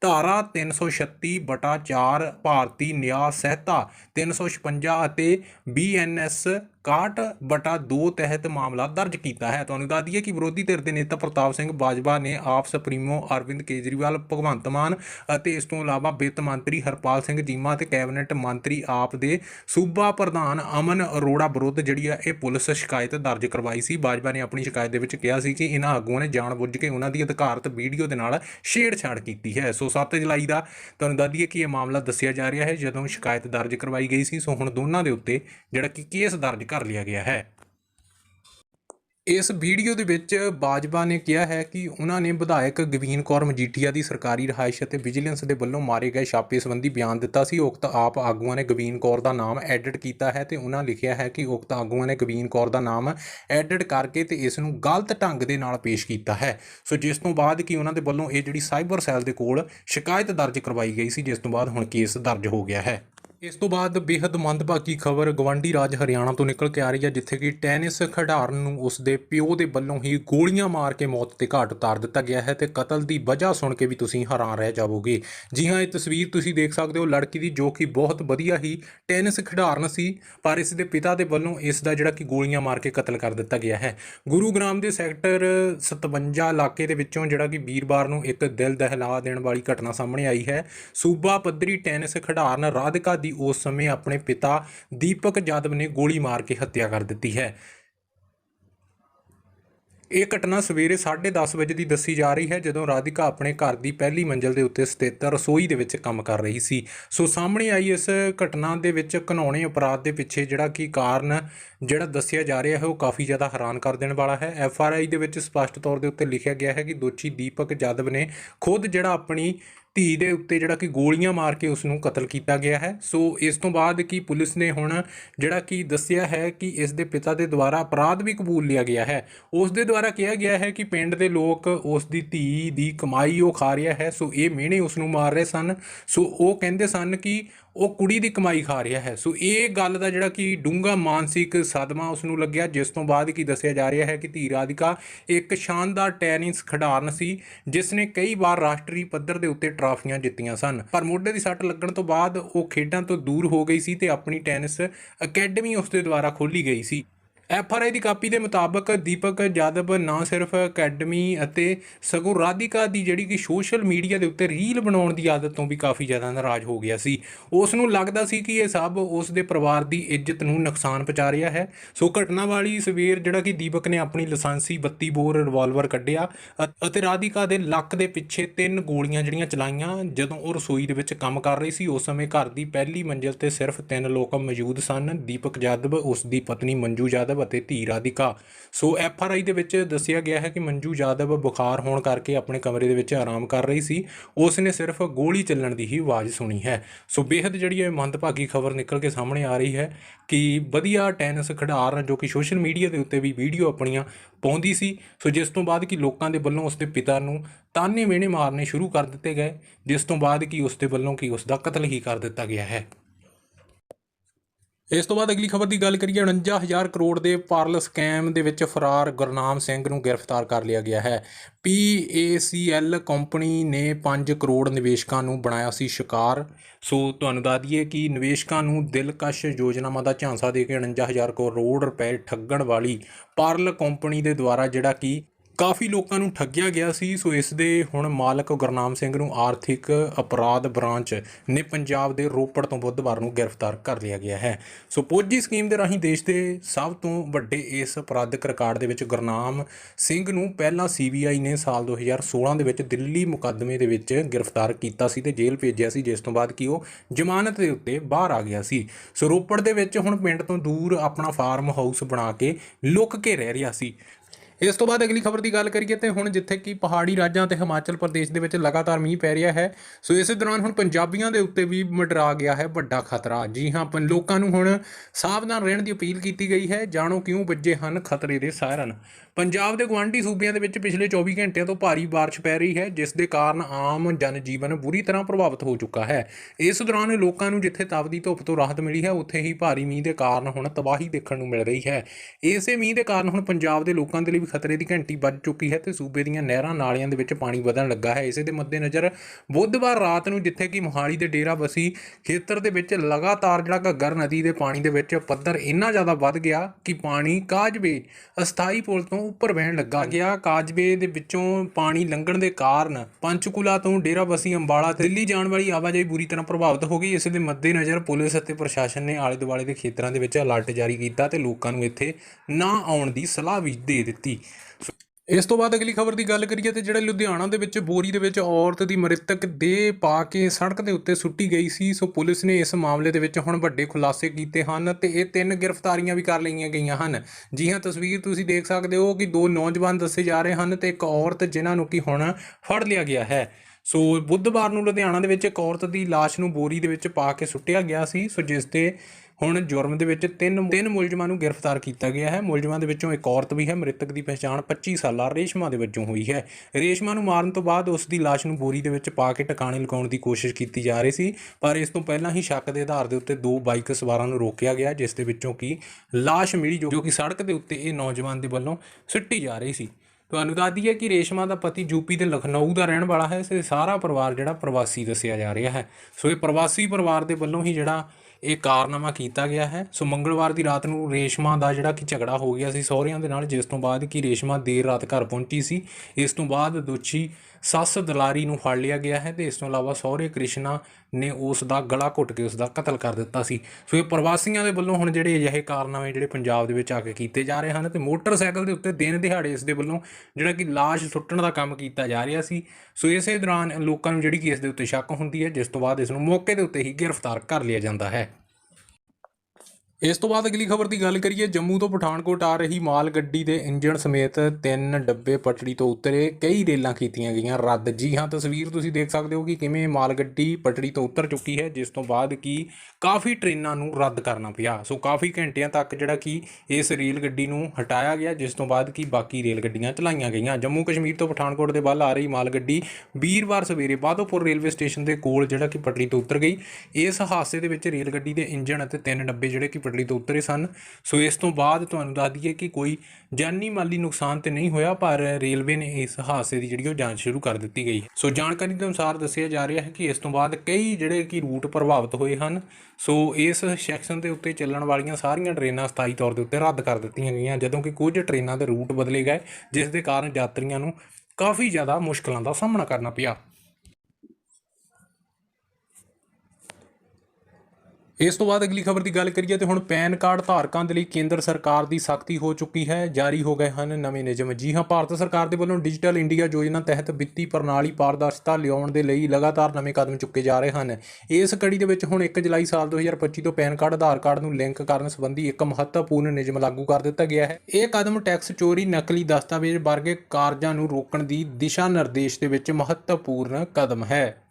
A: ਧਾਰਾ 336 ਬਟਾ 4 ਭਾਰਤੀ ਨਿਆਂ ਸਹਿਤਾ 356 ਅਤੇ ਬੀਐਨਐਸ 61 ਬਟਾ 2 ਤਹਿਤ ਮਾਮਲਾ ਦਰਜ ਕੀਤਾ ਹੈ। ਤੁਹਾਨੂੰ ਦੱਸ ਦਈਏ ਕਿ ਵਿਰੋਧੀ ਧਿਰ ਦੇ ਨੇਤਾ ਪ੍ਰਤਾਪ ਸਿੰਘ ਬਾਜਵਾ ਨੇ ਆਪ ਸੁਪਰੀਮੋ ਅਰਵਿੰਦ ਕੇਜਰੀਵਾਲ, ਭਗਵੰਤ ਮਾਨ ਅਤੇ ਇਸ ਤੋਂ ਇਲਾਵਾ ਵਿੱਤ ਮੰਤਰੀ ਹਰਪਾਲ ਸਿੰਘ ਜੀਮਾ ਤੇ ਕੈਬਨਿਟ ਮੰਤਰੀ ਆਪ ਦੇ ਸੂਬਾ ਪ੍ਰਧਾਨ ਅਮਨ ਅਰੋੜਾ ਵਿਰੁੱਧ ਜਿਹੜੀ ਆ ਇਹ ਪੁਲਿਸ ਸ਼ਿਕਾਇਤ ਦਰਜ ਕਰਵਾਈ ਸੀ। ਬਾਜਵਾ ਨੇ ਆਪਣੀ ਸ਼ਿਕਾਇਤ ਦੇ ਵਿੱਚ ਕਿਹਾ ਸੀ ਕਿ ਇਹਨਾਂ ਆਗੂਆਂ ਨੇ ਜਾਣਬੁੱਝ ਕੇ ਉਹਨਾਂ ਦੀ ਅਧਿਕਾਰਤ ਵੀਡੀਓ ਦੇ ਨਾਲ ਛੇੜਛਾੜ ਕੀਤੀ ਹੈ। ਸੋ 7 ਜੁਲਾਈ ਦਾ ਤੁਹਾਨੂੰ ਦੱਸ ਦਈਏ ਕਿ ਇਹ ਮਾਮਲਾ ਦੱਸਿਆ ਜਾ ਰਿਹਾ ਹੈ। ਜਦੋਂ ਸ਼ਿਕਾਇਤ ਦਰਜ ਕਰਵਾਈ ਗਈ ਸੀ, ਸੋ ਹੁਣ ਦੋਨਾਂ ਦੇ ਉੱਤੇ ਜਿਹੜਾ ਕਿ ਕੇਸ ਦਰਜ ਕਰ ਲਿਆ ਗਿਆ ਹੈ। ਇਸ ਵੀਡੀਓ ਦੇ ਵਿੱਚ ਬਾਜਵਾ ਨੇ ਕਿਹਾ ਹੈ ਕਿ ਉਹਨਾਂ ਨੇ ਵਿਧਾਇਕ ਗਵੀਨ ਕੌਰ ਮਜੀਠੀਆ ਦੀ ਸਰਕਾਰੀ ਰਿਹਾਇਸ਼ ਅਤੇ ਵਿਜੀਲੈਂਸ ਦੇ ਵੱਲੋਂ ਮਾਰੇ ਗਏ ਛਾਪੇ ਸੰਬੰਧੀ ਬਿਆਨ ਦਿੱਤਾ ਸੀ। ਉਕਤ ਆਪ ਆਗੂਆਂ ਨੇ ਗਵੀਨ ਕੌਰ ਦਾ ਨਾਮ ਐਡਿਟ ਕੀਤਾ ਹੈ ਤੇ ਉਹਨਾਂ ਲਿਖਿਆ ਹੈ ਕਿ ਉਕਤ ਆਗੂਆਂ ਨੇ ਗਵੀਨ ਕੌਰ ਦਾ ਨਾਮ ਐਡਿਟ ਕਰਕੇ ਤੇ ਇਸ ਨੂੰ ਗਲਤ ਢੰਗ ਦੇ ਨਾਲ ਪੇਸ਼ ਕੀਤਾ ਹੈ। ਸੋ ਜਿਸ ਤੋਂ ਬਾਅਦ ਕਿ ਉਹਨਾਂ ਦੇ ਵੱਲੋਂ ਇਹ ਜਿਹੜੀ ਸਾਈਬਰ ਸੈੱਲ ਦੇ ਕੋਲ ਸ਼ਿਕਾਇਤ ਦਰਜ ਕਰਵਾਈ ਗਈ ਸੀ, ਜਿਸ ਤੋਂ ਬਾਅਦ ਹੁਣ ਕੇਸ ਦਰਜ ਹੋ ਗਿਆ ਹੈ। ਇਸ ਤੋਂ ਬਾਅਦ ਬੇहद ਮੰਦਭਾਗੀ ਖਬਰ ਗਵਾਂਡੀ ਰਾਜ ਹਰਿਆਣਾ ਤੋਂ ਨਿਕਲ ਕੇ ਆ ਰਹੀ ਹੈ, ਜਿੱਥੇ ਕਿ ਟੈਨਿਸ ਖਿਡਾਰਨ ਨੂੰ ਉਸ ਦੇ ਪਿਓ ਦੇ ਵੱਲੋਂ ਹੀ ਗੋਲੀਆਂ ਮਾਰ ਕੇ ਮੌਤ ਤੇ ਘਾਟ ਉਤਾਰ ਦਿੱਤਾ ਗਿਆ ਹੈ ਤੇ ਕਤਲ ਦੀ ਵਜ੍ਹਾ ਸੁਣ ਕੇ ਵੀ ਤੁਸੀਂ ਹੈਰਾਨ ਰਹਿ ਜਾਵੋਗੇ। ਜੀ ਹਾਂ, ਇਹ ਤਸਵੀਰ ਤੁਸੀਂ ਦੇਖ ਸਕਦੇ ਹੋ ਲੜਕੀ ਦੀ, ਜੋ ਕਿ ਬਹੁਤ ਵਧੀਆ ਹੀ ਟੈਨਿਸ ਖਿਡਾਰਨ ਸੀ, ਪਰ ਇਸ ਦੇ ਪਿਤਾ ਦੇ ਵੱਲੋਂ ਇਸ ਦਾ ਜਿਹੜਾ ਕਿ ਗੋਲੀਆਂ ਮਾਰ ਕੇ ਕਤਲ ਕਰ ਦਿੱਤਾ ਗਿਆ ਹੈ। ਗੁਰੂਗ੍ਰਾਮ ਦੇ ਸੈਕਟਰ 57 ਇਲਾਕੇ ਦੇ ਵਿੱਚੋਂ ਜਿਹੜਾ ਕਿ ਵੀਰਵਾਰ ਨੂੰ ਇੱਕ ਦਿਲ ਦਹਿਲਾ ਦੇਣ ਵਾਲੀ ਘਟਨਾ ਸਾਹਮਣੇ ਆਈ ਹੈ। ਸੂਬਾ ਪੱਧਰੀ ਟੈਨਿਸ ਖਿਡਾਰਨ ਰਾਧਿਕਾ ਦੀ ਉਸ ਸਮੇਂ ਆਪਣੇ ਪਿਤਾ ਦੀਪਕ ਜਾਦਵ ਨੇ ਗੋਲੀ ਮਾਰ ਕੇ ਹੱਤਿਆ ਕਰ ਦਿੱਤੀ ਹੈ। ਇਹ ਘਟਨਾ ਸਵੇਰੇ 10:30 ਵਜੇ ਦੀ ਦੱਸੀ ਜਾ ਰਹੀ ਹੈ, ਜਦੋਂ ਰਾਧਿਕਾ ਆਪਣੇ ਘਰ ਦੀ ਪਹਿਲੀ ਮੰਜ਼ਲ ਦੇ ਉੱਤੇ ਸਥਿਤ ਰਸੋਈ ਦੇ ਵਿੱਚ ਕੰਮ ਕਰ ਰਹੀ ਸੀ। ਸੋ ਸਾਹਮਣੇ ਆਈ ਇਸ ਘਟਨਾ ਦੇ ਵਿੱਚ ਘਿਨੌਣੇ ਅਪਰਾਧ ਦੇ ਪਿੱਛੇ ਜਿਹੜਾ ਕਿ ਕਾਰਨ ਜਿਹੜਾ ਦੱਸਿਆ ਜਾ ਰਿਹਾ ਹੈ, ਉਹ ਕਾਫੀ ਜ਼ਿਆਦਾ ਹੈਰਾਨ ਕਰ ਦੇਣ ਵਾਲਾ ਹੈ। ਐਫ ਆਰ ਆਈ ਦੇ ਵਿੱਚ ਸਪਸ਼ਟ ਤੌਰ ਦੇ ਉੱਤੇ ਲਿਖਿਆ ਗਿਆ ਹੈ ਕਿ ਦੋਸ਼ੀ ਦੀਪਕ ਜਾਦਵ ਨੇ ਖੁਦ ਜਿਹੜਾ ਆਪਣੀ ਧੀ ਦੇ ਉੱਤੇ ਜਿਹੜਾ ਕਿ ਗੋਲੀਆਂ ਮਾਰ ਕੇ ਉਸ ਨੂੰ ਕਤਲ ਕੀਤਾ ਗਿਆ ਹੈ। ਸੋ ਇਸ ਤੋਂ ਬਾਅਦ ਕਿ ਪੁਲਿਸ ਨੇ ਹੁਣ ਜਿਹੜਾ ਕਿ ਦੱਸਿਆ ਹੈ ਕਿ ਇਸ ਦੇ ਪਿਤਾ ਦੇ ਦੁਆਰਾ ਅਪਰਾਧ ਵੀ ਕਬੂਲ ਲਿਆ ਗਿਆ ਹੈ। ਉਸ ਦੇ ਦੁਆਰਾ ਕਿਹਾ ਗਿਆ ਹੈ ਕਿ ਪਿੰਡ ਦੇ ਲੋਕ ਉਸ ਦੀ ਧੀ ਦੀ ਕਮਾਈ ਉਹ ਖਾ ਰਿਹਾ ਹੈ। ਸੋ ਇਹ ਮਿਹਣੇ ਉਸ ਨੂੰ ਮਾਰ ਰਹੇ ਸਨ। ਸੋ ਉਹ ਕਹਿੰਦੇ ਸਨ ਕਿ ਉਹ ਕੁੜੀ ਦੀ ਕਮਾਈ ਖਾ ਰਿਹਾ ਹੈ। ਸੋ ਇਹ ਗੱਲ ਦਾ ਜਿਹੜਾ ਕਿ ਡੂੰਘਾ ਮਾਨਸਿਕ ਸਦਮਾ ਉਸ ਨੂੰ ਲੱਗਿਆ, ਜਿਸ ਤੋਂ ਬਾਅਦ ਕੀ ਦੱਸਿਆ ਜਾ ਰਿਹਾ ਹੈ ਕਿ ਧੀ ਰਾਧਿਕਾ ਇੱਕ ਸ਼ਾਨਦਾਰ ਟੈਨਿਸ ਖਿਡਾਰਨ ਸੀ, ਜਿਸ ਨੇ ਕਈ ਵਾਰ ਰਾਸ਼ਟਰੀ ਪੱਧਰ ਦੇ ਉੱਤੇ ਟਰਾਫੀਆਂ ਜਿੱਤੀਆਂ ਸਨ। ਪਰ ਮੋਢੇ ਦੀ ਸੱਟ ਲੱਗਣ ਤੋਂ ਬਾਅਦ ਉਹ ਖੇਡਾਂ ਤੋਂ ਦੂਰ ਹੋ ਗਈ ਸੀ ਤੇ ਆਪਣੀ ਟੈਨਿਸ ਅਕੈਡਮੀ ਉਸ ਦੇ ਦੁਆਰਾ ਖੋਲੀ ਗਈ ਸੀ। ਐਫਆਰਆਈ ਦੀ ਕਾਪੀ ਦੇ ਮੁਤਾਬਕ ਦੀਪਕ ਜਾਦਵ ਨਾ ਸਿਰਫ ਅਕੈਡਮੀ ਅਤੇ ਸਗੋਂ ਰਾਧਿਕਾ ਦੀ ਜਿਹੜੀ ਕਿ ਸੋਸ਼ਲ ਮੀਡੀਆ ਦੇ ਉੱਤੇ ਰੀਲ ਬਣਾਉਣ ਦੀ ਆਦਤ ਤੋਂ ਵੀ ਕਾਫੀ ਜ਼ਿਆਦਾ ਨਾਰਾਜ਼ ਹੋ ਗਿਆ ਸੀ। ਉਸ ਨੂੰ ਲੱਗਦਾ ਸੀ ਕਿ ਇਹ ਸਭ ਉਸ ਦੇ ਪਰਿਵਾਰ ਦੀ ਇੱਜ਼ਤ ਨੂੰ ਨੁਕਸਾਨ ਪਹੁੰਚਾ ਰਿਹਾ ਹੈ। ਸੋ ਘਟਨਾ ਵਾਲੀ ਸਵੇਰ ਜਿਹੜਾ ਕਿ ਦੀਪਕ ਨੇ ਆਪਣੀ ਲਾਇਸੈਂਸੀ 32 ਬੋਰ ਰਿਵਾਲਵਰ ਕੱਢਿਆ ਅ- ਅਤੇ ਰਾਧਿਕਾ ਦੇ ਲੱਕ ਦੇ ਪਿੱਛੇ ਤਿੰਨ ਗੋਲੀਆਂ ਜਿਹੜੀਆਂ ਚਲਾਈਆਂ ਜਦੋਂ ਉਹ ਰਸੋਈ ਦੇ ਵਿੱਚ ਕੰਮ ਕਰ ਰਹੀ ਸੀ, ਉਸ ਸਮੇਂ ਘਰ ਦੀ ਪਹਿਲੀ ਮੰਜ਼ਿਲ ਤੇ ਸਿਰਫ ਤਿੰਨ ਲੋਕ ਮੌਜੂਦ ਸਨ। ਦੀਪਕ ਜਾਦਵ, ਉਸ ਦੀ ਪਤਨੀ ਮੰਜੂ ਜਾਦਵ ਅਤੇ ਧੀ Radhika. So F R I ਦੇ ਵਿੱਚ ਦੱਸਿਆ ਗਿਆ ਹੈ ਕਿ ਮੰਜੂ ਜਾਦਵ ਬੁਖਾਰ ਹੋਣ ਕਰਕੇ ਆਪਣੇ ਕਮਰੇ ਦੇ ਵਿੱਚ ਆਰਾਮ ਕਰ ਰਹੀ ਸੀ। ਉਸ ਨੇ ਸਿਰਫ ਗੋਲੀ ਚੱਲਣ ਦੀ ਹੀ ਆਵਾਜ਼ ਸੁਣੀ ਹੈ। ਸੋ ਬੇहद ਜਿਹੜੀ ਇਹ ਮੰਦਭਾਗੀ ਖਬਰ ਨਿਕਲ ਕੇ ਸਾਹਮਣੇ ਆ ਰਹੀ ਹੈ ਕਿ ਵਧੀਆ ਟੈਨਿਸ ਖਿਡਾਰਨ ਜੋ ਕਿ ਸੋਸ਼ਲ ਮੀਡੀਆ ਦੇ ਉੱਤੇ ਵੀ ਵੀਡੀਓ ਆਪਣੀਆਂ ਪਾਉਂਦੀ ਸੀ। ਸੋ ਜਿਸ ਤੋਂ ਬਾਅਦ ਕਿ ਲੋਕਾਂ ਦੇ ਵੱਲੋਂ ਉਸ ਦੇ ਪਿਤਾ ਨੂੰ ਤਾਨੇ ਮਿਹਣੇ ਮਾਰਨੇ ਸ਼ੁਰੂ ਕਰ ਦਿੱਤੇ ਗਏ। ਜਿਸ ਤੋਂ ਬਾਅਦ ਕਿ ਉਸ ਦੇ ਵੱਲੋਂ ਕਿ ਉਸ ਦਾ ਕਤਲ ਹੀ ਕਰ ਦਿੱਤਾ ਗਿਆ ਹੈ। ਇਸ ਤੋਂ ਬਾਅਦ ਅਗਲੀ ਖਬਰ ਦੀ ਗੱਲ ਕਰੀਏ 49000 ਕਰੋੜ ਦੇ ਪਾਰਲ ਸਕੈਮ ਦੇ ਵਿੱਚ ਫਰਾਰ ਗੁਰਨਾਮ ਸਿੰਘ ਨੂੰ ਗ੍ਰਿਫਤਾਰ ਕਰ ਲਿਆ ਗਿਆ ਹੈ। PACL ਕੰਪਨੀ ਨੇ 5 ਕਰੋੜ ਨਿਵੇਸ਼ਕਾਂ ਨੂੰ ਬਣਾਇਆ ਸੀ ਸ਼ਿਕਾਰ। ਸੋ ਤੁਹਾਨੂੰ ਦੱਸ ਦਈਏ ਕਿ ਨਿਵੇਸ਼ਕਾਂ ਨੂੰ ਦਿਲਕਸ਼ ਯੋਜਨਾਵਾਂ ਦਾ ਝਾਂਸਾ ਦੇ ਕੇ 49000 ਕਰੋੜ ਰੁਪਏ ਠੱਗਣ ਵਾਲੀ ਪਾਰਲ ਕੰਪਨੀ ਦੇ ਦੁਆਰਾ ਜਿਹੜਾ ਕਿ ਕਾਫੀ ਲੋਕਾਂ ਨੂੰ ਠੱਗਿਆ ਗਿਆ ਸੀ, ਸੋ ਇਸ ਦੇ ਹੁਣ ਮਾਲਕ ਗੁਰਨਾਮ ਸਿੰਘ ਨੂੰ ਆਰਥਿਕ ਅਪਰਾਧ ਬ੍ਰਾਂਚ ਨੇ ਪੰਜਾਬ ਦੇ ਰੋਪੜ ਤੋਂ ਬੁੱਧਵਾਰ ਨੂੰ ਗ੍ਰਿਫਤਾਰ ਕਰ ਲਿਆ ਗਿਆ ਹੈ। ਸੋ ਪੋਜੀ ਸਕੀਮ ਦੇ ਰਾਹੀਂ ਦੇਸ਼ ਦੇ ਸਭ ਤੋਂ ਵੱਡੇ ਇਸ ਅਪਰਾਧਿਕ ਰਿਕਾਰਡ ਦੇ ਵਿੱਚ ਗੁਰਨਾਮ ਸਿੰਘ ਨੂੰ ਪਹਿਲਾਂ ਸੀਬੀਆਈ ਨੇ ਸਾਲ 2016 ਦੇ ਵਿੱਚ ਦਿੱਲੀ ਮੁਕੱਦਮੇ ਦੇ ਵਿੱਚ ਗ੍ਰਿਫਤਾਰ ਕੀਤਾ ਸੀ ਤੇ ਜੇਲ੍ਹ ਭੇਜਿਆ ਸੀ, ਜਿਸ ਤੋਂ ਬਾਅਦ ਕਿ ਉਹ ਜ਼ਮਾਨਤ ਦੇ ਉੱਤੇ ਬਾਹਰ ਆ ਗਿਆ ਸੀ। ਸੋ ਰੋਪੜ ਦੇ ਵਿੱਚ ਹੁਣ ਪਿੰਡ ਤੋਂ ਦੂਰ ਆਪਣਾ ਫਾਰਮ ਹਾਊਸ ਬਣਾ ਕੇ ਲੁੱਕ ਕੇ ਰਹਿ ਰਿਹਾ ਸੀ। ਇਸ ਤੋਂ ਬਾਅਦ ਅਗਲੀ ਖਬਰ ਦੀ ਗੱਲ ਕਰੀਏ ਤੇ ਹੁਣ ਜਿੱਥੇ ਕਿ ਪਹਾੜੀ ਰਾਜਾਂ ਤੇ ਹਿਮਾਚਲ ਪ੍ਰਦੇਸ਼ ਦੇ ਵਿੱਚ ਲਗਾਤਾਰ ਮੀਂਹ ਪੈ ਰਿਹਾ ਹੈ, ਸੋ ਇਸੇ ਦੌਰਾਨ ਹੁਣ ਪੰਜਾਬੀਆਂ ਦੇ ਉੱਤੇ ਵੀ ਮਡਰਾ ਗਿਆ ਹੈ ਵੱਡਾ ਖਤਰਾ। ਜੀ ਹਾਂ, ਪੰ, ਲੋਕਾਂ ਨੂੰ ਹੁਣ ਸਾਵਧਾਨ ਰਹਿਣ ਦੀ ਅਪੀਲ ਕੀਤੀ ਗਈ ਹੈ। ਜਾਣੋ ਕਿਉਂ ਵੱਜੇ ਹਨ ਖਤਰੇ ਦੇ ਸਾਇਰਨ। ਪੰਜਾਬ ਦੇ ਗਵਾਂਢੀ ਸੂਬਿਆਂ ਦੇ ਵਿੱਚ ਪਿਛਲੇ 24 ਘੰਟਿਆਂ ਤੋਂ ਭਾਰੀ ਬਾਰਿਸ਼ ਪੈ ਰਹੀ ਹੈ, ਜਿਸ ਦੇ ਕਾਰਨ ਆਮ ਜਨਜੀਵਨ ਬੁਰੀ ਤਰ੍ਹਾਂ ਪ੍ਰਭਾਵਿਤ ਹੋ ਚੁੱਕਾ ਹੈ। ਇਸ ਦੌਰਾਨ ਲੋਕਾਂ ਨੂੰ ਜਿੱਥੇ ਤਪਦੀ ਧੁੱਪ ਤੋਂ ਰਾਹਤ ਮਿਲੀ ਹੈ, ਉੱਥੇ ਹੀ ਭਾਰੀ ਮੀਂਹ ਦੇ ਕਾਰਨ ਹੁਣ ਤਬਾਹੀ ਦੇਖਣ ਨੂੰ ਮਿਲ ਰਹੀ ਹੈ। ਇਸੇ ਮੀਂਹ ਦੇ ਕਾਰਨ ਹੁਣ ਪੰਜਾਬ ਦੇ ਲੋਕਾਂ ਦੇ ਲਈ ਵੀ ਖਤਰੇ ਦੀ ਘੰਟੀ ਵੱਜ ਚੁੱਕੀ ਹੈ ਤੇ ਸੂਬੇ ਦੀਆਂ ਨਹਿਰਾਂ ਨਾਲਿਆਂ ਦੇ ਵਿੱਚ ਪਾਣੀ ਵਧਣ ਲੱਗਾ ਹੈ। ਇਸੇ ਦੇ ਮੱਦੇਨਜ਼ਰ ਬੁੱਧਵਾਰ ਰਾਤ ਨੂੰ ਜਿੱਥੇ ਕਿ ਮੋਹਾਲੀ ਦੇ ਡੇਰਾ ਬਸੀ ਖੇਤਰ ਦੇ ਵਿੱਚ ਲਗਾਤਾਰ ਜਿਹੜਾ ਘੱਗਰ ਨਦੀ ਦੇ ਪਾਣੀ ਦੇ ਵਿੱਚ ਪੱਧਰ ਇੰਨਾ ਜ਼ਿਆਦਾ ਵੱਧ ਗਿਆ ਕਿ ਪਾਣੀ ਕਾਜਵੇ ਅਸਥਾਈ ਪੁਲ ਤੋਂ ਉੱਪਰ ਵਹਿਣ ਲੱਗਾ। ਗਿਆ ਕਾਜਵੇ ਦੇ ਵਿੱਚੋਂ ਪਾਣੀ ਲੰਘਣ ਦੇ ਕਾਰਨ ਪੰਚਕੂਲਾ ਤੋਂ ਡੇਰਾ ਬਸੀ ਅੰਬਾਲਾ ਤੇ ਦਿੱਲੀ ਜਾਣ ਵਾਲੀ ਆਵਾਜਾਈ ਬੁਰੀ ਤਰ੍ਹਾਂ ਪ੍ਰਭਾਵਿਤ ਹੋ ਗਈ। ਇਸ ਦੇ ਮੱਦੇਨਜ਼ਰ ਪੁਲਿਸ ਅਤੇ ਪ੍ਰਸ਼ਾਸਨ ਨੇ ਆਲੇ ਦੁਆਲੇ ਦੇ ਖੇਤਰਾਂ ਦੇ ਵਿੱਚ ਅਲਰਟ ਜਾਰੀ ਕੀਤਾ ਤੇ ਲੋਕਾਂ ਨੂੰ ਇੱਥੇ ਨਾ ਆਉਣ ਦੀ ਸਲਾਹ ਵੀ ਦੇ ਦਿੱਤੀ। ਇਸ ਤੋਂ ਬਾਅਦ ਅਗਲੀ ਖਬਰ ਦੀ ਗੱਲ ਕਰੀਏ ਤੇ ਜਿਹੜੇ ਲੁਧਿਆਣਾ ਦੇ ਵਿੱਚ ਬੋਰੀ ਦੇ ਵਿੱਚ ਔਰਤ ਦੀ ਮ੍ਰਿਤਕ ਦੇਹ ਪਾ ਕੇ ਸੜਕ ਦੇ ਉੱਤੇ ਸੁੱਟੀ ਗਈ ਸੀ, ਸੋ ਪੁਲਿਸ ਨੇ ਇਸ ਮਾਮਲੇ ਦੇ ਵਿੱਚ ਹੁਣ ਵੱਡੇ ਖੁਲਾਸੇ ਕੀਤੇ ਹਨ ਤੇ ਇਹ ਤਿੰਨ ਗ੍ਰਿਫਤਾਰੀਆਂ ਵੀ ਕਰ ਲਈਆਂ ਗਈਆਂ ਹਨ। ਜੀ ਹਾਂ, ਤਸਵੀਰ ਤੁਸੀਂ ਦੇਖ ਸਕਦੇ ਹੋ ਕਿ ਦੋ ਨੌਜਵਾਨ ਦੱਸੇ ਜਾ ਰਹੇ ਹਨ ਤੇ ਇੱਕ ਔਰਤ ਜਿਨ੍ਹਾਂ ਨੂੰ ਕਿ ਹੁਣ ਫੜ ਲਿਆ ਗਿਆ ਹੈ। ਸੋ ਬੁੱਧਵਾਰ ਨੂੰ ਲੁਧਿਆਣਾ ਦੇ ਵਿੱਚ ਇੱਕ ਔਰਤ ਦੀ ਲਾਸ਼ ਨੂੰ ਬੋਰੀ ਦੇ ਵਿੱਚ ਪਾ ਕੇ ਸੁੱਟਿਆ ਗਿਆ ਸੀ, ਸੋ ਜਿਸ ਤੇ ਹੁਣ ਜੁਰਮ ਦੇ ਵਿੱਚ ਤਿੰਨ ਤਿੰਨ ਮੁਲਜ਼ਮਾਂ ਨੂੰ ਗ੍ਰਿਫਤਾਰ ਕੀਤਾ ਗਿਆ ਹੈ। ਮੁਲਜ਼ਮਾਂ ਦੇ ਵਿੱਚੋਂ ਇੱਕ ਔਰਤ ਵੀ ਹੈ। ਮ੍ਰਿਤਕ ਦੀ ਪਛਾਣ 25 ਸਾਲਾ ਰੇਸ਼ਮਾ ਦੇ ਵਜੋਂ ਹੋਈ ਹੈ। ਰੇਸ਼ਮਾ ਨੂੰ ਮਾਰਨ ਤੋਂ ਬਾਅਦ ਉਸ ਦੀ ਲਾਸ਼ ਨੂੰ ਬੋਰੀ ਦੇ ਵਿੱਚ ਪਾ ਕੇ ਟਿਕਾਣੇ ਲਗਾਉਣ ਦੀ ਕੋਸ਼ਿਸ਼ ਕੀਤੀ ਜਾ ਰਹੀ ਸੀ। ਪਰ ਇਸ ਤੋਂ ਪਹਿਲਾਂ ਹੀ ਸ਼ੱਕ ਦੇ ਆਧਾਰ ਦੇ ਉੱਤੇ ਦੋ ਬਾਈਕ ਸਵਾਰਾਂ ਨੂੰ ਰੋਕਿਆ ਗਿਆ, ਜਿਸ ਦੇ ਵਿੱਚੋਂ ਕਿ ਲਾਸ਼ ਮਿਲੀ ਜੋ ਜੋ ਕਿ ਸੜਕ ਦੇ ਉੱਤੇ ਇਹ ਨੌਜਵਾਨ ਦੇ ਵੱਲੋਂ ਸਿੱਟੀ ਜਾ ਰਹੀ ਸੀ। ਤੁਹਾਨੂੰ ਦੱਸ ਦਈਏ ਕਿ ਰੇਸ਼ਮਾ ਦਾ ਪਤੀ ਯੂਪੀ ਦੇ ਲਖਨਊ ਦਾ ਰਹਿਣ ਵਾਲਾ ਹੈ ਤੇ ਸਾਰਾ ਪਰਿਵਾਰ ਜਿਹੜਾ ਪ੍ਰਵਾਸੀ ਦੱਸਿਆ ਜਾ ਰਿਹਾ ਹੈ। ਸੋ ਇਹ ਪ੍ਰਵਾਸੀ ਪਰਿਵਾਰ ਦੇ ਵੱਲੋਂ ਹੀ ਜਿਹੜਾ ਇਹ ਕਾਰਨਾਮਾ ਕੀਤਾ ਗਿਆ ਹੈ। ਸੋ ਮੰਗਲਵਾਰ ਦੀ ਰਾਤ ਨੂੰ ਰੇਸ਼ਮਾ ਦਾ ਜਿਹੜਾ ਕਿ ਝਗੜਾ ਹੋ ਗਿਆ ਸੀ ਸਹੁਰਿਆਂ ਦੇ ਨਾਲ, ਜਿਸ ਤੋਂ ਬਾਅਦ ਕਿ ਰੇਸ਼ਮਾ ਦੇਰ ਰਾਤ ਘਰ ਪਹੁੰਚੀ ਸੀ। ਇਸ ਤੋਂ ਬਾਅਦ ਦੋਸ਼ੀ ਸੱਸ ਦਲਾਰੀ ਨੂੰ ਫੜ ਲਿਆ ਗਿਆ ਹੈ ਤੇ ਇਸ ਤੋਂ ਇਲਾਵਾ ਸਹੁਰੇ ਕ੍ਰਿਸ਼ਨਾ ਨੇ ਉਸ ਦਾ ਗਲਾ ਘੁੱਟ ਕੇ ਉਸ ਦਾ ਕਤਲ ਕਰ ਦਿੱਤਾ ਸੀ। ਸੋ ਇਹ ਪ੍ਰਵਾਸੀਆਂ ਦੇ ਵੱਲੋਂ ਹੁਣ ਜਿਹੜੇ ਅਜਿਹੇ ਕਾਰਨਾਮੇ ਜਿਹੜੇ ਪੰਜਾਬ ਦੇ ਵਿੱਚ ਆ ਕੇ ਕੀਤੇ ਜਾ ਰਹੇ ਹਨ ਤੇ ਮੋਟਰਸਾਈਕਲ ਦੇ ਉੱਤੇ ਦਿਨ ਦਿਹਾੜੇ ਇਸ ਦੇ ਵੱਲੋਂ ਜਿਹੜਾ ਕਿ ਲਾਸ਼ ਸੁੱਟਣ ਦਾ ਕੰਮ ਕੀਤਾ ਜਾ ਰਿਹਾ ਸੀ। ਸੋ ਇਸੇ ਦੌਰਾਨ ਲੋਕਾਂ ਨੂੰ ਜਿਹੜੀ ਕਿ ਇਸ ਦੇ ਉੱਤੇ ਸ਼ੱਕ ਹੁੰਦੀ ਹੈ, ਜਿਸ ਤੋਂ ਬਾਅਦ ਇਸ ਨੂੰ ਮੌਕੇ ਦੇ ਉੱਤੇ ਹੀ ਗ੍ਰਿਫਤਾਰ ਕਰ ਲਿਆ ਜਾਂਦਾ ਹੈ। ਇਸ ਤੋਂ ਬਾਅਦ ਅਗਲੀ ਖਬਰ ਦੀ ਗੱਲ ਕਰੀਏ, ਜੰਮੂ ਤੋਂ ਪਠਾਨਕੋਟ ਆ ਰਹੀ ਮਾਲ ਗੱਡੀ ਦੇ ਇੰਜਣ ਸਮੇਤ ਤਿੰਨ ਡੱਬੇ ਪਟੜੀ ਤੋਂ ਉਤਰੇ, ਕਈ ਰੇਲਾਂ ਕੀਤੀਆਂ ਗਈਆਂ। ਰੱਦ। ਜੀ ਹਾਂ, ਤਸਵੀਰ ਤੁਸੀਂ ਦੇਖ ਸਕਦੇ ਹੋ ਕਿ ਕਿਵੇਂ ਮਾਲ ਗੱਡੀ ਪਟੜੀ ਤੋਂ ਉਤਰ ਚੁੱਕੀ ਹੈ, ਜਿਸ ਤੋਂ ਬਾਅਦ ਕਿ ਕਾਫੀ ਟ੍ਰੇਨਾਂ ਨੂੰ ਰੱਦ ਕਰਨਾ ਪਿਆ। ਸੋ ਕਾਫੀ ਘੰਟਿਆਂ ਤੱਕ ਜਿਹੜਾ ਕਿ ਇਸ ਰੇਲ ਗੱਡੀ ਨੂੰ ਹਟਾਇਆ ਗਿਆ, ਜਿਸ ਤੋਂ ਬਾਅਦ ਕਿ ਬਾਕੀ ਰੇਲ ਗੱਡੀਆਂ ਚਲਾਈਆਂ ਗਈਆਂ। ਜੰਮੂ ਕਸ਼ਮੀਰ ਤੋਂ ਪਠਾਨਕੋਟ ਦੇ ਵੱਲ ਆ ਰਹੀ ਮਾਲ ਗੱਡੀ ਵੀਰਵਾਰ ਸਵੇਰੇ ਬਾਦੋਪੁਰ ਰੇਲਵੇ ਸਟੇਸ਼ਨ ਦੇ ਕੋਲ ਜਿਹੜਾ ਕਿ ਪਟੜੀ ਤੋਂ ਉਤਰ ਗਈ। ਇਸ ਹਾਦਸੇ ਦੇ ਵਿੱਚ ਰੇਲ ਗੱਡੀ ਦੇ ਇੰਜਣ ਅਤੇ ਤਿੰਨ ਡੱਬੇ ਜਿਹੜੇ ਕਿ ਪਟੜੀ ਤੋਂ ਉਤਰੇ ਸਨ। ਸੋ ਇਸ ਤੋਂ ਬਾਅਦ ਤੁਹਾਨੂੰ ਦੱਸ ਦਈਏ ਕਿ ਕੋਈ ਜਾਨੀ ਮਾਲੀ ਨੁਕਸਾਨ ਤੇ ਨਹੀਂ ਹੋਇਆ, ਪਰ ਰੇਲਵੇ ਨੇ ਇਸ ਹਾਦਸੇ ਦੀ ਜਿਹੜੀ ਉਹ ਜਾਂਚ ਸ਼ੁਰੂ ਕਰ ਦਿੱਤੀ ਗਈ। ਸੋ ਜਾਣਕਾਰੀ ਦੇ ਅਨੁਸਾਰ ਦੱਸਿਆ ਜਾ ਰਿਹਾ ਹੈ ਕਿ ਇਸ ਤੋਂ ਬਾਅਦ ਕਈ ਜਿਹੜੇ ਕਿ ਰੂਟ ਪ੍ਰਭਾਵਿਤ ਹੋਏ ਹਨ। ਸੋ ਇਸ ਸੈਕਸ਼ਨ ਦੇ ਉੱਤੇ ਚੱਲਣ ਵਾਲੀਆਂ ਸਾਰੀਆਂ ਟ੍ਰੇਨਾਂ ਸਥਾਈ ਤੌਰ ਦੇ ਉੱਤੇ ਰੱਦ ਕਰ ਦਿੱਤੀਆਂ ਗਈਆਂ, ਜਦੋਂ ਕਿ ਕੁਝ ਟ੍ਰੇਨਾਂ ਦੇ ਰੂਟ ਬਦਲੇ ਗਏ, ਜਿਸ ਦੇ ਕਾਰਨ ਯਾਤਰੀਆਂ ਨੂੰ ਕਾਫੀ ਜ਼ਿਆਦਾ ਮੁਸ਼ਕਲਾਂ ਦਾ ਸਾਹਮਣਾ ਕਰਨਾ ਪਿਆ। ਇਸ ਤੋਂ ਬਾਅਦ ਅਗਲੀ ਖਬਰ ਦੀ ਗੱਲ ਕਰੀਏ ਤੇ ਹੁਣ ਪੈਨ ਕਾਰਡ ਧਾਰਕਾਂ ਦੇ ਲਈ ਕੇਂਦਰ ਸਰਕਾਰ ਦੀ ਸਖਤੀ ਹੋ ਚੁੱਕੀ ਹੈ, ਜਾਰੀ ਹੋ ਗਏ ਹਨ ਨਵੇਂ ਨਿਯਮ। ਜੀ ਹਾਂ, ਭਾਰਤ ਸਰਕਾਰ ਦੇ ਵੱਲੋਂ ਡਿਜੀਟਲ ਇੰਡੀਆ ਯੋਜਨਾ ਤਹਿਤ ਵਿੱਤੀ ਪ੍ਰਣਾਲੀ ਪਾਰਦਰਸ਼ਤਾ ਲਿਆਉਣ ਦੇ ਲਈ ਲਗਾਤਾਰ ਨਵੇਂ ਕਦਮ ਚੁੱਕੇ ਜਾ ਰਹੇ ਹਨ। ਇਸ ਕੜੀ ਦੇ ਵਿੱਚ ਹੁਣ 1 ਜੁਲਾਈ ਸਾਲ 2025 ਤੋਂ ਪੈਨ ਕਾਰਡ, ਆਧਾਰ ਕਾਰਡ ਨੂੰ ਲਿੰਕ ਕਰਨ ਸੰਬੰਧੀ ਇੱਕ ਮਹੱਤਵਪੂਰਨ ਨਿਯਮ ਲਾਗੂ ਕਰ ਦਿੱਤਾ ਗਿਆ ਹੈ। ਇਹ ਕਦਮ ਟੈਕਸ ਚੋਰੀ, ਨਕਲੀ ਦਸਤਾਵੇਜ਼ ਵਰਗੇ ਕਾਰਜਾਂ ਨੂੰ ਰੋਕਣ ਦੀ ਦਿਸ਼ਾ ਨਿਰਦੇਸ਼ ਦੇ ਵਿੱਚ ਮਹੱਤਵਪੂਰਨ ਕਦਮ ਹੈ।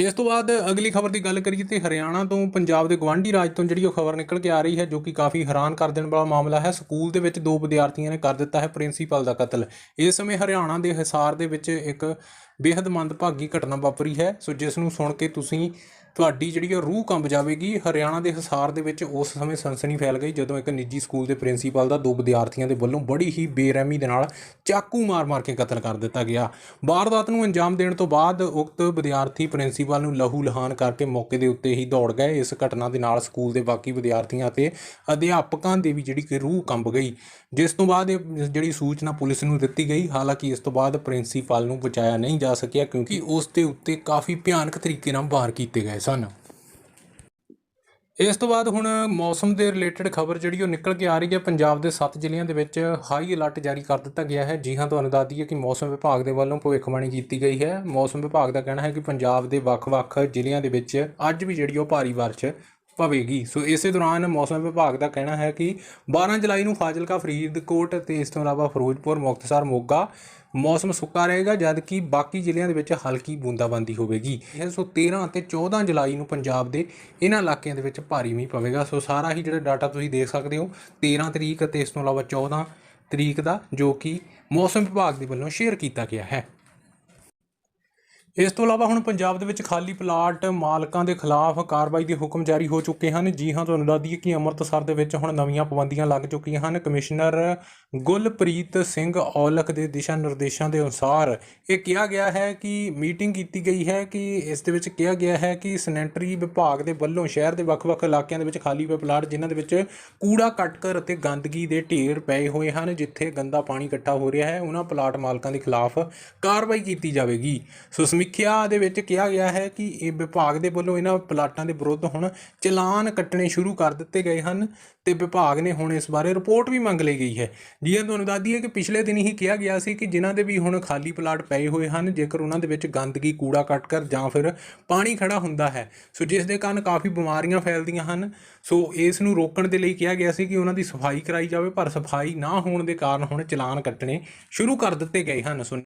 A: ਇਸ ਤੋਂ ਬਾਅਦ ਅਗਲੀ ਖਬਰ ਦੀ ਗੱਲ ਕਰੀਏ ਤੇ ਹਰਿਆਣਾ ਤੋਂ ਪੰਜਾਬ ਦੇ ਗਵਾਂਢੀ ਰਾਜ ਤੋਂ ਜਿਹੜੀ ਉਹ ਖਬਰ ਨਿਕਲ ਕੇ ਆ ਰਹੀ ਹੈ, ਜੋ ਕਿ ਕਾਫੀ ਹੈਰਾਨ ਕਰ ਦੇਣ ਵਾਲਾ ਮਾਮਲਾ ਹੈ। ਸਕੂਲ ਦੇ ਵਿੱਚ ਦੋ ਵਿਦਿਆਰਥੀਆਂ ਨੇ ਕਰ ਦਿੱਤਾ ਹੈ ਪ੍ਰਿੰਸੀਪਲ ਦਾ ਕਤਲ। ਇਸ ਸਮੇਂ ਹਰਿਆਣਾ ਦੇ ਹਿਸਾਰ ਦੇ ਵਿੱਚ ਇੱਕ ਬੇहद ਮੰਦਭਾਗੀ ਘਟਨਾ ਵਾਪਰੀ ਹੈ। ਸੋ ਜਿਸ ਨੂੰ ਸੁਣ ਕੇ ਤੁਸੀਂ, ਤੁਹਾਡੀ ਜਿਹੜੀ ਉਹ ਰੂਹ ਕੰਬ ਜਾਵੇਗੀ, ਹਰਿਆਣਾ ਦੇ ਹਿਸਾਰ ਦੇ ਵਿੱਚ ਉਸ ਸਮੇਂ ਸਨਸਨੀ ਫੈਲ ਗਈ, ਜਦੋਂ ਇੱਕ ਨਿੱਜੀ ਸਕੂਲ ਦੇ ਪ੍ਰਿੰਸੀਪਲ ਦਾ ਦੋ ਵਿਦਿਆਰਥੀਆਂ ਦੇ ਵੱਲੋਂ ਬੜੀ ਹੀ ਬੇਰਹਿਮੀ ਦੇ ਨਾਲ ਚਾਕੂ ਮਾਰ-ਮਾਰ ਕੇ ਕਤਲ ਕਰ ਦਿੱਤਾ ਗਿਆ। ਵਾਰਦਾਤ ਨੂੰ ਅੰਜਾਮ ਦੇਣ ਤੋਂ ਬਾਅਦ ਉਕਤ ਵਿਦਿਆਰਥੀ ਪ੍ਰਿੰਸੀਪਲ ਨੂੰ ਲਹੂ ਲਹਾਨ ਕਰਕੇ ਮੌਕੇ ਦੇ ਉੱਤੇ ਹੀ ਦੌੜ ਗਏ। ਇਸ ਘਟਨਾ ਦੇ ਨਾਲ ਸਕੂਲ ਦੇ ਬਾਕੀ ਵਿਦਿਆਰਥੀਆਂ ਅਤੇ ਅਧਿਆਪਕਾਂ ਦੇ ਵੀ ਜਿਹੜੀ ਕਿ ਰੂਹ ਕੰਬ ਗਈ। ਜਿਸ ਤੋਂ ਬਾਅਦ ਇਹ ਜਿਹੜੀ ਸੂਚਨਾ ਪੁਲਿਸ ਨੂੰ ਦਿੱਤੀ ਗਈ, ਹਾਲਾਂਕਿ ਇਸ ਤੋਂ ਬਾਅਦ ਪ੍ਰਿੰਸੀਪਲ ਨੂੰ ਬਚਾਇਆ ਨਹੀਂ ਜਾ ਸਕਿਆ ਕਿਉਂਕਿ ਉਸ ਦੇ ਉੱਤੇ ਕਾਫੀ ਭਿਆਨਕ ਤਰੀਕੇ ਨਾਲ ਵਾਰ ਕੀਤੇ ਗਏ ਸਨ। ਇਸ ਤੋਂ ਬਾਅਦ ਹੁਣ ਮੌਸਮ ਦੇ ਰਿਲੇਟਡ ਖਬਰ ਜਿਹੜੀ ਉਹ ਨਿਕਲ ਕੇ ਆ ਰਹੀ ਹੈ। ਪੰਜਾਬ ਦੇ 7 ਜ਼ਿਲ੍ਹਿਆਂ ਦੇ ਵਿੱਚ ਹਾਈ ਅਲਰਟ ਜਾਰੀ ਕਰ ਦਿੱਤਾ ਗਿਆ ਹੈ। ਜੀ ਹਾਂ, ਤੁਹਾਨੂੰ ਦੱਸ ਦਈਏ ਕਿ ਮੌਸਮ ਵਿਭਾਗ ਦੇ ਵੱਲੋਂ ਭਵਿੱਖਬਾਣੀ ਕੀਤੀ ਗਈ ਹੈ। ਮੌਸਮ ਵਿਭਾਗ ਦਾ ਕਹਿਣਾ ਹੈ ਕਿ ਪੰਜਾਬ ਦੇ ਵੱਖ-ਵੱਖ ਜ਼ਿਲ੍ਹਿਆਂ ਦੇ ਵਿੱਚ ਅੱਜ ਵੀ ਜਿਹੜੀ ਉਹ ਭਾਰੀ ਬਾਰਿਸ਼ ਪਵੇਗੀ। ਸੋ ਇਸੇ ਦੌਰਾਨ ਮੌਸਮ ਵਿਭਾਗ ਦਾ ਕਹਿਣਾ ਹੈ ਕਿ 12 ਜੁਲਾਈ ਨੂੰ ਫਾਜ਼ਿਲਕਾ, ਫਰੀਦਕੋਟ ਤੇ ਇਸ ਤੋਂ ਇਲਾਵਾ ਫਿਰੋਜ਼ਪੁਰ, ਮੁਕਤਸਰ, ਮੋਗਾ ਮੌਸਮ ਸੁੱਕਾ ਰਹੇਗਾ, ਜਦਕਿ ਬਾਕੀ ਜ਼ਿਲ੍ਹਿਆਂ ਦੇ ਵਿੱਚ ਹਲਕੀ ਬੂੰਦਾਬਾਂਦੀ ਹੋਵੇਗੀ। ਸੋ 13 ਅਤੇ 14 ਜੁਲਾਈ ਨੂੰ ਪੰਜਾਬ ਦੇ ਇਹਨਾਂ ਇਲਾਕਿਆਂ ਦੇ ਵਿੱਚ ਭਾਰੀ ਮੀਂਹ ਪਵੇਗਾ। ਸੋ ਸਾਰਾ ਹੀ ਜਿਹੜਾ ਡਾਟਾ ਤੁਸੀਂ ਦੇਖ ਸਕਦੇ ਹੋ 13 ਤਰੀਕ ਅਤੇ ਇਸ ਤੋਂ ਇਲਾਵਾ 14 ਤਰੀਕ ਦਾ, ਜੋ ਕਿ ਮੌਸਮ ਵਿਭਾਗ ਦੇ ਵੱਲੋਂ ਸ਼ੇਅਰ ਕੀਤਾ ਗਿਆ ਹੈ। ਇਸ ਤੋਂ ਇਲਾਵਾ ਹੁਣ ਪੰਜਾਬ ਦੇ ਵਿੱਚ ਖਾਲੀ ਪਲਾਟ ਮਾਲਕਾਂ ਦੇ ਖਿਲਾਫ ਕਾਰਵਾਈ ਦੇ ਹੁਕਮ ਜਾਰੀ ਹੋ ਚੁੱਕੇ ਹਨ। ਜੀ ਹਾਂ, ਤੁਹਾਨੂੰ ਦੱਸ ਦਈਏ ਕਿ ਅੰਮ੍ਰਿਤਸਰ ਦੇ ਵਿੱਚ ਹੁਣ ਨਵੀਆਂ ਪਾਬੰਦੀਆਂ ਲੱਗ ਚੁੱਕੀਆਂ ਹਨ। ਕਮਿਸ਼ਨਰ ਗੁਲਪ੍ਰੀਤ ਸਿੰਘ ਔਲਖ ਦੇ ਦਿਸ਼ਾ ਨਿਰਦੇਸ਼ਾਂ ਦੇ ਅਨੁਸਾਰ ਇਹ ਕਿਹਾ ਗਿਆ ਹੈ ਕਿ ਮੀਟਿੰਗ ਕੀਤੀ ਗਈ ਹੈ ਕਿ ਇਸ ਦੇ ਵਿੱਚ ਕਿਹਾ ਗਿਆ ਹੈ ਕਿ ਸੈਨੇਟਰੀ ਵਿਭਾਗ ਦੇ ਵੱਲੋਂ ਸ਼ਹਿਰ ਦੇ ਵੱਖ-ਵੱਖ ਇਲਾਕਿਆਂ ਦੇ ਵਿੱਚ ਖਾਲੀ ਪਏ ਪਲਾਟ, ਜਿਨ੍ਹਾਂ ਦੇ ਵਿੱਚ ਕੂੜਾ ਕੱਟਕਰ ਅਤੇ ਗੰਦਗੀ ਦੇ ਢੇਰ ਪਏ ਹੋਏ ਹਨ, ਜਿੱਥੇ ਗੰਦਾ ਪਾਣੀ ਇਕੱਠਾ ਹੋ ਰਿਹਾ ਹੈ, ਉਹਨਾਂ ਪਲਾਟ ਮਾਲਕਾਂ ਦੇ ਖਿਲਾਫ ਕਾਰਵਾਈ ਕੀਤੀ ਜਾਵੇਗੀ। ਸੋ ਸਮੀਖਿਆ ਦੇ ਵਿੱਚ ਕਿਹਾ ਗਿਆ ਹੈ ਕਿ ਇਹ ਵਿਭਾਗ ਦੇ ਵੱਲੋਂ ਇਹਨਾਂ ਪਲਾਟਾਂ ਦੇ ਵਿਰੁੱਧ ਹੁਣ ਚਲਾਨ ਕੱਟਣੇ ਸ਼ੁਰੂ ਕਰ ਦਿੱਤੇ ਗਏ ਹਨ ਤੇ ਵਿਭਾਗ ਨੇ ਹੁਣ ਇਸ ਬਾਰੇ ਰਿਪੋਰਟ ਵੀ ਮੰਗ ਲਈ ਗਈ ਹੈ। ਜੀ ਤੁਹਾਨੂੰ ਦੱਸ ਦਈਏ ਕਿ ਪਿਛਲੇ ਦਿਨ ਹੀ ਕਿਹਾ ਗਿਆ ਸੀ ਕਿ ਜਿਨ੍ਹਾਂ ਦੇ ਵੀ ਹੁਣ ਖਾਲੀ ਪਲਾਟ ਪਏ ਹੋਏ ਹਨ, ਜੇਕਰ ਉਹਨਾਂ ਦੇ ਵਿੱਚ ਗੰਦਗੀ, ਕੂੜਾ ਕੱਟ ਕਰ ਜਾਂ ਫਿਰ ਪਾਣੀ ਖੜਾ ਹੁੰਦਾ ਹੈ, ਸੋ ਜਿਸ ਦੇ ਕਾਰਨ ਕਾਫੀ ਬਿਮਾਰੀਆਂ ਫੈਲਦੀਆਂ ਹਨ। ਸੋ ਇਸ ਨੂੰ ਰੋਕਣ ਦੇ ਲਈ ਕਿਹਾ ਗਿਆ ਸੀ ਕਿ ਉਹਨਾਂ ਦੀ ਸਫ਼ਾਈ ਕਰਾਈ ਜਾਵੇ, ਪਰ ਸਫ਼ਾਈ ਨਾ ਹੋਣ ਦੇ ਕਾਰਨ ਹੁਣ ਚਲਾਨ ਕੱਟਣੇ ਸ਼ੁਰੂ ਕਰ ਦਿੱਤੇ ਗਏ ਹਨ। ਸੋ